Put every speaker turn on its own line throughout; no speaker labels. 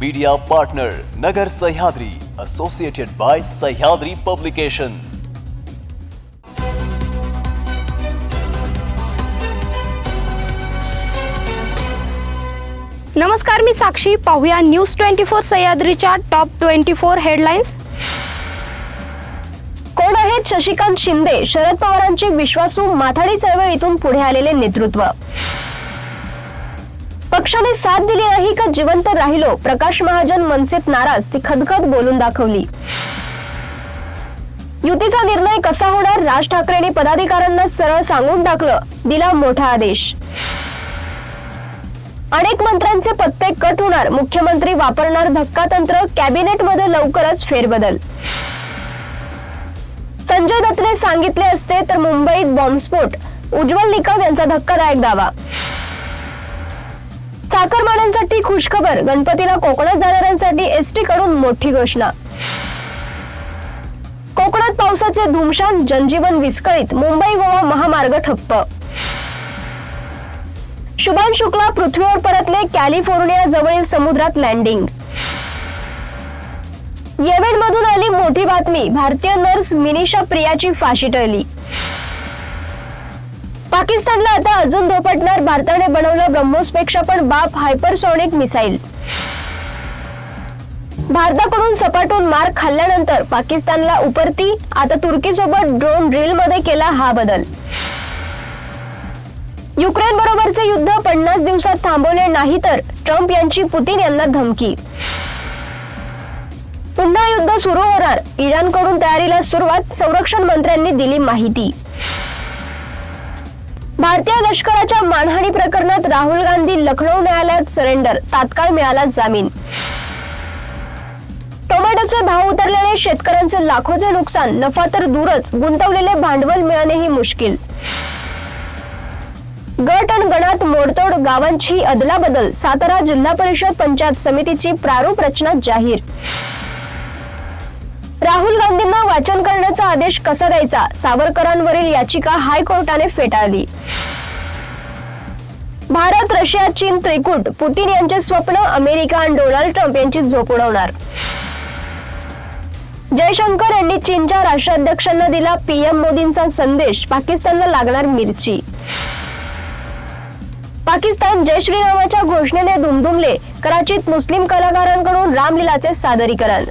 Media partner Nagar Sahyadri associated by Sahyadri publication
नमस्कार मी साक्षी. पाहूया न्यूज ट्वेंटी फोर सह्याद्रीच्या टॉप ट्वेंटी फोर हेडलाईन्स कोण आहेत शशिकांत शिंदे? शरद पवारांचे विश्वासू माथाडी चळवळीतून पुढे आलेले नेतृत्व. पक्षाने साथ दिली नाही का जिवंत राहिलो? प्रकाश महाजन मनसेत नाराज ती खदखद बोलून दाखवली. युतीचा निर्णय कसा होणार? राज ठाकरेंनी पदाधिकाऱ्यांना सरळ सांगून टाकलं. दिला मोठा आदेश. अनेक मंत्र्यांचे पत्ते कट होणार. मुख्यमंत्री वापरणार धक्का तंत्र कॅबिनेट कॅबिनेटमध्ये लवकरच फेरबदल. संजय दत्तने सांगितले असते तर मुंबईत बॉम्बस्फोट. उज्ज्वल निकम यांचा धक्कादायक दावा. चाकरमान्यांसाठी खुशखबर. गणपतीला कोकणात जाणाऱ्यांसाठी एसटी कडून मोठी घोषणा. कोकणात पावसाचे धुमशान जनजीवन विस्कळीत मुंबई गोवा महामार्ग ठप्प. शुभान शुक्ला पृथ्वीवर परतले कॅलिफोर्निया जवळील समुद्रात लँडिंग येमेन मधून आली मोठी बातमी भारतीय नर्स मिनिषा प्रियाची फाशी टळली. पाकिस्तानला आता अजून धोपटणार. भारताने बनवलं ब्रह्मोस पेक्षा पण बाप हायपरसॉनिक मिसाईल. भारताकडून सपाटून मार खाल्ल्यानंतर पाकिस्तानला उपरती आता तुर्कीसोबत ड्रोन ड्रिलमध्ये केला हा बदल. युक्रेन बरोबरचे युद्ध पन्नास दिवसात थांबवले नाही तर ट्रम्प यांची पुतीन यांना धमकी. पुन्हा युद्ध सुरू होणार. इराणकडून तयारीला सुरुवात संरक्षण मंत्र्यांनी दिली माहिती. भारतीय लष्कराच्या मानहानी प्रकरणात राहुल गांधी लखनौ न्यायालयात सरेंडर तात्काळ मिळाला जामीन. टोमॅटोचे भाव उतरल्याने शेतकऱ्यांचे लाखोचे नुकसान नफा तर दूरच गुंतवलेले भांडवल मिळणेही मुश्किल. गट आणि गणात मोडतोड गावांची अदलाबदल सातारा जिल्हा परिषद पंचायत समितीची प्रारूप रचना जाहीर. वाचन करण्याचा आदेश कसा द्यायचा? सावरकरांवरील याचिका हायकोर्टाने फेटाळली. भारत रशिया चीन त्रिकूट पुतीन यांचे स्वप्न अमेरिका आणि डोनाल्ड ट्रम्प यांची झोप उडवणार. जयशंकर यांनी चीनच्या राष्ट्राध्यक्षांना दिला पीएम मोदींचा संदेश. पाकिस्तानला लागणार मिरची. पाकिस्तान जय श्रीरामाच्या घोषणेने दुमदुमले. कराचीत मुस्लिम कलाकारांकडून रामलीलाचे सादरीकरण.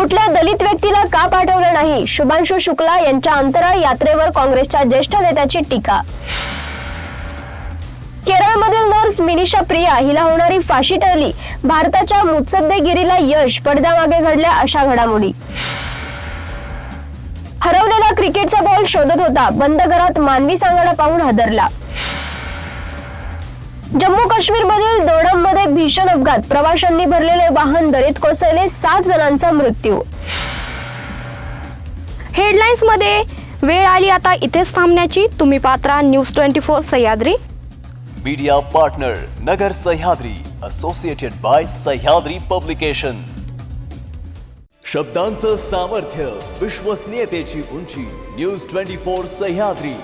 कुठल्या दलित व्यक्तीला का पाठवलं नाही? शुभांशु शुक्ला यांच्या अंतराळ यात्रेवर काँग्रेसच्या ज्येष्ठ नेत्याची टीका. केरळमधील नर्स मिनिशा प्रिया हिला होणारी फाशी टळली. भारताच्या मुत्सद्देगिरीला यश पडद्यामागे घडल्या अशा घडामोडी. हरवलेला क्रिकेटचा बॉल शोधत होता. बंद घरात मानवी सांगाडा पाहून हादरला. जम्मू काश्मीर मधील दोडममध्ये भीषण अपघात. प्रवाशांनी भरलेले वाहन दरीत कोसळले. सात जणांचा मृत्यू. हेडलाईन्समध्ये वेळ आली आता इथेच थांबण्याची. तुम्ही Patra news twenty four Sahyadri.
Media partner Nagar Sahyadri associated by Sahyadri publication शब्दांचं सामर्थ्य विश्वसनीयतेची उंची न्यूज ट्वेंटी फोर सह्याद्री.